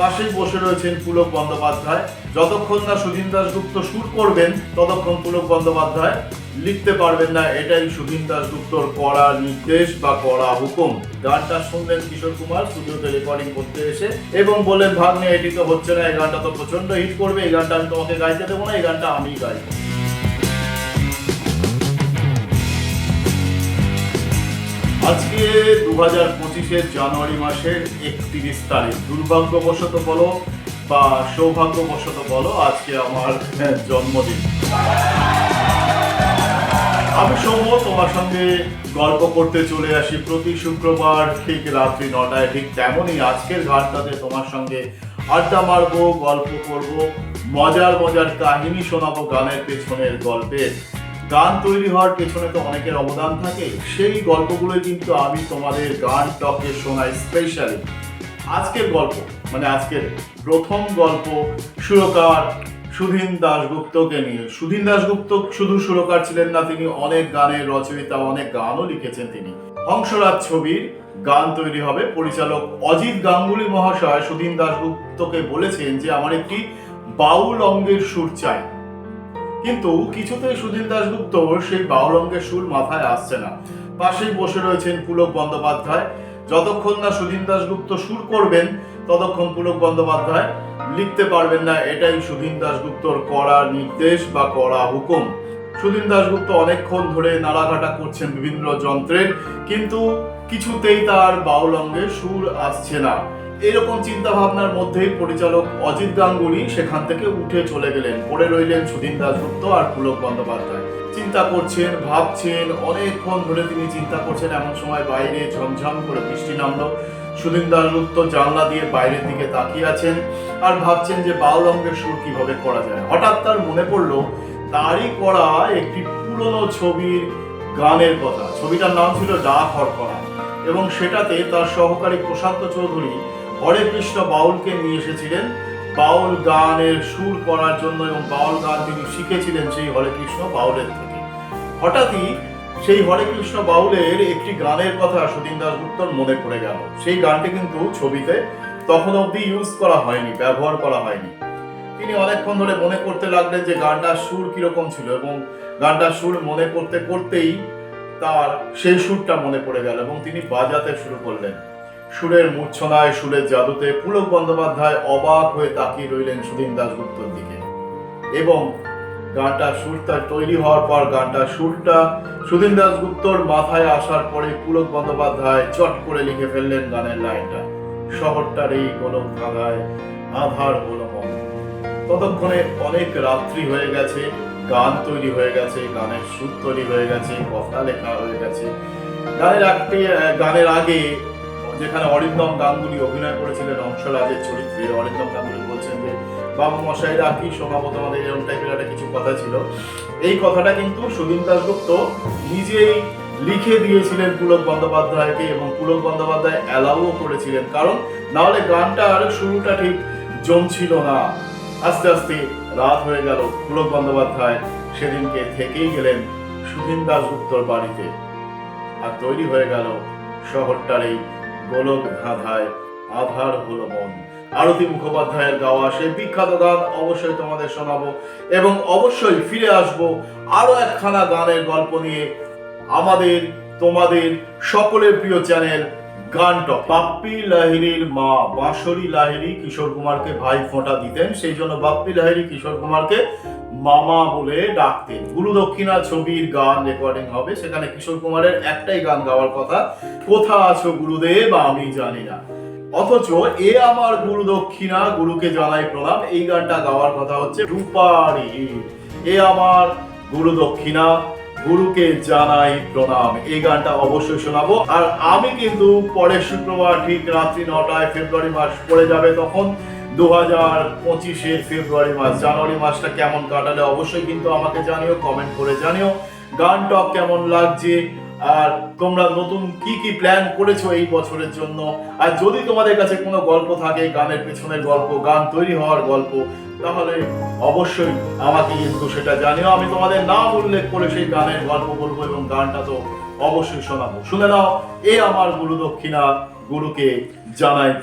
পাশেই বসে রয়েছেন পুলক বন্দ্যোপাধ্যায়। যতক্ষণ না সুধীন দাসগুপ্ত সুর করবেন, ততক্ষণ পুলক বন্দ্যোপাধ্যায় লিখতে পারবেন না। এটাই সুধীন দাসগুপ্তর কড়া নির্দেশ বা কড়া হুকুম। গানটা শুনলেন কিশোর কুমার স্টুডিওতে রেকর্ডিং করতে এসে, এবং বললেন, ভাগ্নে, এটি তো হচ্ছে না, এই গানটা তো প্রচণ্ড হিট করবে, এই গানটা আমি তোমাকে গাইতে দেবো না, এই গানটা আমিই গাইবো। আজকে দু হাজার পঁচিশের জানুয়ারি মাসের একত্রিশ তারিখ। দুর্ভাগ্যবশত বলো বা সৌভাগ্যবশত বলো আজকে আমার হ্যাঁ, জন্মদিন। আমি সৌম্য তোমার সঙ্গে গল্প করতে চলে আসি প্রতি শুক্রবার ঠিক রাত্রি নটায় ঠিক তেমনই আজকের ঘাটটাতে তোমার সঙ্গে আড্ডা মারবো গল্প করব মজার মজার কাহিনী শোনাবো গানের পেছনের গল্পের। গান তৈরি হওয়ার পেছনে তো অনেকের অবদান থাকে। সেই গল্পগুলো কিন্তু আমি তোমাদের গান টকে শোনাই স্পেশালি আজকের গল্প মানে আজকের প্রথম গল্প সুরকার সুধীন দাশগুপ্তকে নিয়ে। সুধীন দাশগুপ্ত শুধু সুরকার ছিলেন না, তিনি অনেক গানের রচয়িতা, অনেক গানও লিখেছেন তিনি। হংসরাজ ছবির গান তৈরি হবে। পরিচালক অজিত গাঙ্গুলি মহাশয় সুধীন দাশগুপ্তকে বলেছেন যে, আমার একটি বাউল অঙ্গের সুর চাই। কিন্তু কিছুতেই সুধীন দাশগুপ্ত সেই বাউল অঙ্গের সুর মাথায় আসছে না। পাশেই বসে রয়েছেন পুলক বন্দ্যোপাধ্যায়। যতক্ষণ না সুধীন দাশগুপ্ত সুর করবেন, ততক্ষণ পুলক বন্দ্যোপাধ্যায় লিখতে পারবেন না। এটাই সুধীন দাশগুপ্তর কড়া নির্দেশ বা কড়া হুকুম। সুধীন দাশগুপ্ত অনেকক্ষণ ধরে নাড়াঘাটা করছেন বিভিন্ন যন্ত্রের, কিন্তু কিছুতেই তার বাউল অঙ্গে সুর আসছে না। এরকম চিন্তা ভাবনার মধ্যেই পরিচালক অজিত গাঙ্গুলি সেখান থেকে উঠে চলে গেলেন। পড়ে রইলেন সুধীন দাশগুপ্ত আর পুলক বন্দ্যোপাধ্যায়। চিন্তা করছেন, ভাবছেন, অনেকক্ষণ ধরে তিনি চিন্তা করছেন, এমন সময় বাইরে ঝমঝম করে বৃষ্টি নামলো। সুধীন দাশগুপ্ত জানলা দিয়ে বাইরের দিকে তাকিয়ে আছেন আর ভাবছেন যে বাউল অঙ্গের সুর কীভাবে করা যায়। হঠাৎ তার মনে পড়ল তারই করা একটি পুরনো ছবির গানের কথা। ছবিটার নাম ছিল ডাক হরকরা এবং সেটাতে তার সহকারী প্রশান্ত চৌধুরী হরে কৃষ্ণ বাউলকে নিয়ে এসেছিলেন। বাউল গানের সুর করার জন্য এবং বাউল গান তিনি শিখেছিলেন সেই হরে কৃষ্ণ বাউলের থেকে। হঠাৎই সেই হরে কৃষ্ণ বাউলের একটি গানের কথা সুদিন দাসগুপ্তর মনে পড়ে গেল। সেই গানটি কিন্তু ছবিতে তখন অবধি ইউজ করা হয়নি, ব্যবহার করা হয়নি। তিনি অনেকক্ষণ ধরে মনে করতে লাগলেন যে গানটার সুর কীরকম ছিল এবং গানটার সুর মনে করতে করতেই তার সেই সুরটা মনে পড়ে গেল এবং তিনি বাজাতে শুরু করলেন। সুরের মূর্ছনায় সুরের জাদুতে পুলক বন্দ্যোপাধ্যায় অবাক হয়ে তাকিয়ে রইলেন সুধীন দাশগুপ্তর দিকে। এবং গানটা, সুরটা তৈরি হওয়ার পর গানটা, সুরটা সুধীন দাশগুপ্তর মাথায় আসার পরে পুলক বন্দ্যোপাধ্যায় চট করে লিখে ফেললেন গানের লাইনটা। শহরটার এই গোলক ধাঁধায় আধার মন ততক্ষণে অনেক রাত্রি হয়ে গেছে। গান তৈরি হয়ে গেছে গানের সুর তৈরি হয়ে গেছে কথা লেখা হয়ে গেছে। গানের আহ, গানের আগে যেখানে অরিন্দম গাঙ্গুলি অভিনয় করেছিলেন অংশরাজের চরিত্রে অরিন্দম গাঙ্গুলি বলছেন যে বাবু মশাইরা কি শোনাবো তোমাদের? এরকম টাইপের একটা কিছু কথা ছিল। এই কথাটা কিন্তু সুদীন দাসগুপ্ত নিজেই লিখে দিয়েছিলেন পুলক বন্দ্যোপাধ্যায়কে এবং পুলক বন্দ্যোপাধ্যায় অ্যালাউও করেছিলেন। কারণ নাহলে গানটা গানটার শুরুটা ঠিক জমছিল না। আস্তে আস্তে রাত হয়ে গেল। পুলক বন্দ্যোপাধ্যায় সেদিনকে থেকেই গেলেন সুধীন দাসগুপ্তর বাড়িতে। আর তৈরি হয়ে গেল শহরটার এই গোলক ধাঁধায় আধার হলো মন। আরতি মুখোপাধ্যায়ের গাওয়া সেই বিখ্যাত গান অবশ্যই তোমাদের শোনাবো এবং অবশ্যই ফিরে আসব আরও একখানা গানের গল্প নিয়ে আমাদের, তোমাদের সকলের প্রিয় চ্যানেল গানটক বাপ্পি লাহিড়ির মা বাঁশরী লাহিড়ি কিশোর কুমারকে ভাই ফোঁটা দিতেন, সেই জন্য বাপ্পি কিশোর কুমারকে মামা বলে ডাকতেন। গুরু দক্ষিণা ছবির গান রেকর্ডিং হবে, সেখানে কিশোর কুমারের একটাই গান গাওয়ার কথা, কোথা আছো গুরুদেব, আমি জানি না। অথচ এ আমার গুরু দক্ষিণা, গুরুকে জানাই প্রণাম, এই গানটা গাওয়ার কথা হচ্ছে রূপারি। এ আমার গুরু দক্ষিণা গুরুকে জানাই প্রণাম। এই গানটা অবশ্যই শোনাবো। আর আমি কিন্তু পরের শুক্রবার ঠিক রাত্রি নটায় ফেব্রুয়ারি মাস পড়ে যাবে তখন। দু হাজার পঁচিশে ফেব্রুয়ারি মাস। জানুয়ারি মাসটা কেমন কাটালে অবশ্যই কিন্তু আমাকে জানিও কমেন্ট করে জানিও। গান টক কেমন লাগছে? আর তোমরা নতুন কি কি প্ল্যান করেছ এই বছরের জন্য? আর যদি তোমাদের কাছে কোনো গল্প থাকে, গানের পেছনের গল্প, গান তৈরি হওয়ার গল্প, তাহলে অবশ্যই আমাকে কিন্তু সেটা জানিও। আমি তোমাদের নাম উল্লেখ করে সেই গানের গল্প বলব এবং গানটা তো অবশ্যই শোনাবো। শুনে নাও, এ আমার গুরু দক্ষিণা গুরুকে জানাই।